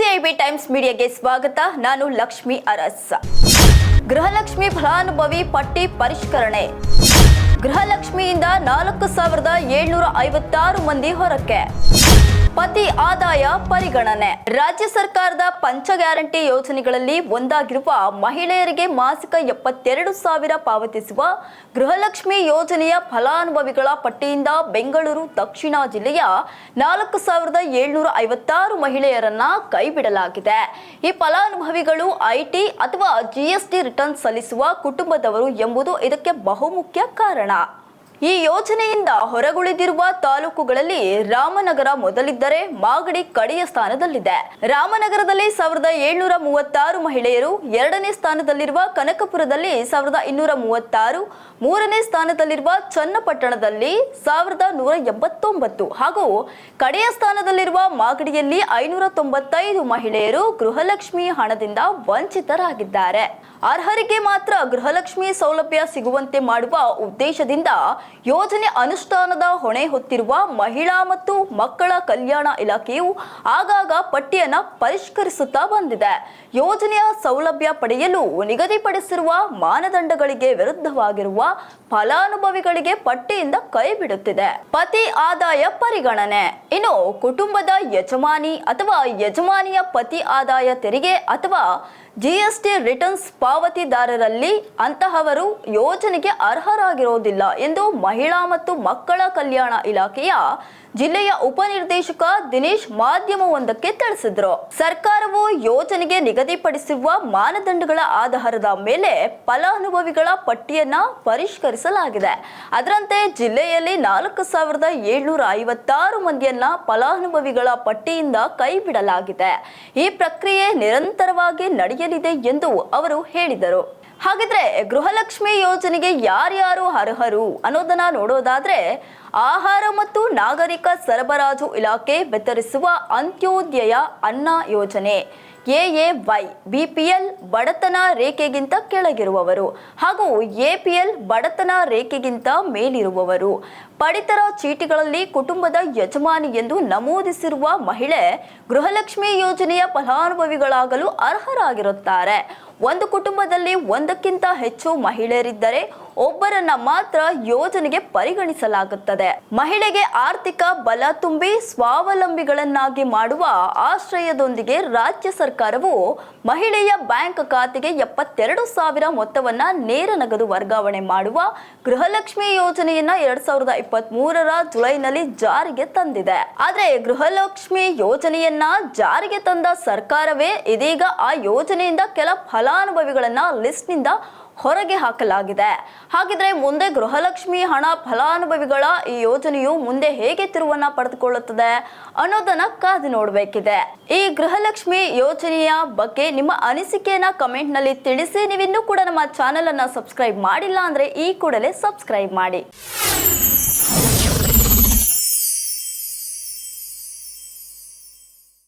ಎಸಿಐಬಿ times ಮೀಡಿಯಾಗೆ ಸ್ವಾಗತ. ನಾನು ಲಕ್ಷ್ಮಿ ಅರಸ್. ಗೃಹಲಕ್ಷ್ಮಿ ಫಲಾನುಭವಿ ಪಟ್ಟಿ ಪರಿಷ್ಕರಣೆ. ಗೃಹಲಕ್ಷ್ಮಿಯಿಂದ ನಾಲ್ಕು ಸಾವಿರದ ಏಳ್ನೂರ ಐವತ್ತಾರು ಮಂದಿ ಹೊರಕ್ಕೆ. ಪತಿ ಆದಾಯ ಪರಿಗಣನೆ. ರಾಜ್ಯ ಸರ್ಕಾರದ ಪಂಚ ಗ್ಯಾರಂಟಿ ಯೋಜನೆಗಳಲ್ಲಿ ಒಂದಾಗಿರುವ ಮಹಿಳೆಯರಿಗೆ ಮಾಸಿಕ ಎಪ್ಪತ್ತೆರಡು ಸಾವಿರ ಪಾವತಿಸುವ ಗೃಹಲಕ್ಷ್ಮಿ ಯೋಜನೆಯ ಫಲಾನುಭವಿಗಳ ಪಟ್ಟಿಯಿಂದ ಬೆಂಗಳೂರು, ದಕ್ಷಿಣ ಜಿಲ್ಲೆಯ ನಾಲ್ಕು ಸಾವಿರದ ಏಳ್ನೂರ ಐವತ್ತಾರು ಮಹಿಳೆಯರನ್ನ ಕೈಬಿಡಲಾಗಿದೆ. ಈ ಫಲಾನುಭವಿಗಳು ಐಟಿ ಅಥವಾ ಜಿಎಸ್ಟಿ ರಿಟರ್ನ್ ಸಲ್ಲಿಸುವ ಕುಟುಂಬದವರು ಎಂಬುದು ಇದಕ್ಕೆ ಬಹುಮುಖ್ಯ ಕಾರಣ. ಈ ಯೋಜನೆಯಿಂದ ಹೊರಗುಳಿದಿರುವ ತಾಲೂಕುಗಳಲ್ಲಿ ರಾಮನಗರ ಮೊದಲಿದ್ದರೆ ಮಾಗಡಿ ಕಡೆಯ ಸ್ಥಾನದಲ್ಲಿದೆ. ರಾಮನಗರದಲ್ಲಿ ಸಾವಿರದ ಏಳ್ನೂರ ಮೂವತ್ತಾರು ಮಹಿಳೆಯರು ಎರಡನೇ ಸ್ಥಾನದಲ್ಲಿರುವ ಕನಕಪುರದಲ್ಲಿ ಸಾವಿರದ ಇನ್ನೂರ ಮೂವತ್ತಾರು, ಮೂರನೇ ಸ್ಥಾನದಲ್ಲಿರುವ ಚನ್ನಪಟ್ಟಣದಲ್ಲಿ ಸಾವಿರದ ನೂರ ಎಂಬತ್ತೊಂಬತ್ತು ಹಾಗೂ ಕಡೆಯ ಸ್ಥಾನದಲ್ಲಿರುವ ಮಾಗಡಿಯಲ್ಲಿ ಐನೂರ ತೊಂಬತ್ತೈದು ಮಹಿಳೆಯರು ಗೃಹಲಕ್ಷ್ಮಿ ಹಣದಿಂದ ವಂಚಿತರಾಗಿದ್ದಾರೆ. ಅರ್ಹರಿಗೆ ಮಾತ್ರ ಗೃಹಲಕ್ಷ್ಮಿ ಸೌಲಭ್ಯ ಸಿಗುವಂತೆ ಮಾಡುವ ಉದ್ದೇಶದಿಂದ ಯೋಜನೆ ಅನುಷ್ಠಾನದ ಹೊಣೆ ಹೊತ್ತಿರುವ ಮಹಿಳಾ ಮತ್ತು ಮಕ್ಕಳ ಕಲ್ಯಾಣ ಇಲಾಖೆಯು ಆಗಾಗ ಪಟ್ಟಿಯನ್ನು ಪರಿಷ್ಕರಿಸುತ್ತಾ ಬಂದಿದೆ. ಯೋಜನೆಯ ಸೌಲಭ್ಯ ಪಡೆಯಲು ನಿಗದಿಪಡಿಸಿರುವ ಮಾನದಂಡಗಳಿಗೆ ವಿರುದ್ಧವಾಗಿರುವ ಫಲಾನುಭವಿಗಳಿಗೆ ಪಟ್ಟಿಯಿಂದ ಕೈಬಿಡುತ್ತಿದೆ. ಪತಿ ಆದಾಯ ಪರಿಗಣನೆ. ಇನ್ನು ಕುಟುಂಬದ ಯಜಮಾನಿ ಅಥವಾ ಯಜಮಾನಿಯ ಪತಿ ಆದಾಯ ತೆರಿಗೆ ಅಥವಾ ಜಿಎಸ್ಟಿ ರಿಟರ್ನ್ಸ್ ಪಾವತಿದಾರರಲ್ಲಿ ಅಂತಹವರು ಯೋಜನೆಗೆ ಅರ್ಹರಾಗಿರೋದಿಲ್ಲ ಎಂದು ಮಹಿಳಾ ಮತ್ತು ಮಕ್ಕಳ ಕಲ್ಯಾಣ ಇಲಾಖೆಯ ಜಿಲ್ಲೆಯ ಉಪನಿರ್ದೇಶಕ ದಿನೇಶ್ ಮಾಧ್ಯಮವೊಂದಕ್ಕೆ ತಿಳಿಸಿದ್ರು. ಸರ್ಕಾರವು ಯೋಜನೆಗೆ ನಿಗದಿಪಡಿಸಿರುವ ಮಾನದಂಡಗಳ ಆಧಾರದ ಮೇಲೆ ಫಲಾನುಭವಿಗಳ ಪಟ್ಟಿಯನ್ನ ಪರಿಷ್ಕರಿಸಲಾಗಿದೆ. ಅದರಂತೆ ಜಿಲ್ಲೆಯಲ್ಲಿ ನಾಲ್ಕು ಸಾವಿರದ ಏಳ್ನೂರ ಐವತ್ತಾರು ಮಂದಿಯನ್ನ ಫಲಾನುಭವಿಗಳ ಪಟ್ಟಿಯಿಂದ ಕೈಬಿಡಲಾಗಿದೆ. ಈ ಪ್ರಕ್ರಿಯೆ ನಿರಂತರವಾಗಿ ನಡೆಯಲಿದೆ ಎಂದು ಅವರು ಹೇಳಿದರು. ಹಾಗಿದ್ರೆ ಗೃಹಲಕ್ಷ್ಮಿ ಯೋಜನೆಗೆ ಯಾರ್ಯಾರು ಅರ್ಹರು ಅನ್ನೋದನ್ನ ನೋಡೋದಾದ್ರೆ ಆಹಾರ ಮತ್ತು ನಾಗರಿಕ ಸರಬರಾಜು ಇಲಾಖೆ ವಿತರಿಸುವ ಅಂತ್ಯೋದಯ ಅನ್ನ ಯೋಜನೆ. ಎಎವೈ, ಬಿಪಿಎಲ್ ಬಡತನ ರೇಖೆಗಿಂತ ಕೆಳಗಿರುವವರು ಹಾಗೂ ಎಪಿಎಲ್ ಬಡತನ ರೇಖೆಗಿಂತ ಮೇಲಿರುವವರು. ಪಡಿತರ ಚೀಟಿಗಳಲ್ಲಿ ಕುಟುಂಬದ ಯಜಮಾನಿ ಎಂದು ನಮೂದಿಸಿರುವ ಮಹಿಳೆ ಗೃಹಲಕ್ಷ್ಮಿ ಯೋಜನೆಯ ಫಲಾನುಭವಿಗಳಾಗಲು ಅರ್ಹರಾಗಿರುತ್ತಾರೆ. ಒಂದು ಕುಟುಂಬದಲ್ಲಿ ಒಂದಕ್ಕಿಂತ ಹೆಚ್ಚು ಮಹಿಳೆಯರಿದ್ದರೆ ಒಬ್ಬರನ್ನ ಮಾತ್ರ ಯೋಜನೆಗೆ ಪರಿಗಣಿಸಲಾಗುತ್ತದೆ. ಮಹಿಳೆಗೆ ಆರ್ಥಿಕ ಬಲ ತುಂಬಿ ಸ್ವಾವಲಂಬಿಗಳನ್ನಾಗಿ ಮಾಡುವ ಆಶ್ರಯದೊಂದಿಗೆ ರಾಜ್ಯ ಸರ್ಕಾರವು ಮಹಿಳೆಯ ಬ್ಯಾಂಕ್ ಖಾತೆಗೆ ಎಪ್ಪತ್ತೆರಡು ಸಾವಿರ ಮೊತ್ತವನ್ನ ನೇರ ನಗದು ವರ್ಗಾವಣೆ ಮಾಡುವ ಗೃಹಲಕ್ಷ್ಮಿ ಯೋಜನೆಯನ್ನ ಎರಡ್ ಸಾವಿರದ ಇಪ್ಪತ್ತ್ ಮೂರರ ಜುಲೈನಲ್ಲಿ ಜಾರಿಗೆ ತಂದಿದೆ. ಆದ್ರೆ ಗೃಹಲಕ್ಷ್ಮಿ ಯೋಜನೆಯನ್ನ ಜಾರಿಗೆ ತಂದ ಸರ್ಕಾರವೇ ಇದೀಗ ಆ ಯೋಜನೆಯಿಂದ ಕೆಲ ಫಲಾನುಭವಿಗಳನ್ನ ಲಿಸ್ಟ್ನಿಂದ ಹೊರಗೆ ಹಾಕಲಾಗಿದೆ. ಹಾಗಿದ್ರೆ ಮುಂದೆ ಗೃಹಲಕ್ಷ್ಮಿ ಹಣ ಫಲಾನುಭವಿಗಳ ಈ ಯೋಜನೆಯು ಮುಂದೆ ಹೇಗೆ ತಿರುವನ್ನ ಪಡೆದುಕೊಳ್ಳುತ್ತದೆ ಅನ್ನೋದನ್ನ ಕಾದು ನೋಡಬೇಕಿದೆ. ಈ ಗೃಹಲಕ್ಷ್ಮಿ ಯೋಜನೆಯ ಬಗ್ಗೆ ನಿಮ್ಮ ಅನಿಸಿಕೆಯನ್ನ ಕಮೆಂಟ್ನಲ್ಲಿ ತಿಳಿಸಿ. ನೀವಿನ್ನೂ ಕೂಡ ನಮ್ಮ ಚಾನೆಲ್ ಅನ್ನ ಸಬ್ಸ್ಕ್ರೈಬ್ ಮಾಡಿಲ್ಲ ಅಂದ್ರೆ ಈ ಕೂಡಲೇ ಸಬ್ಸ್ಕ್ರೈಬ್ ಮಾಡಿ.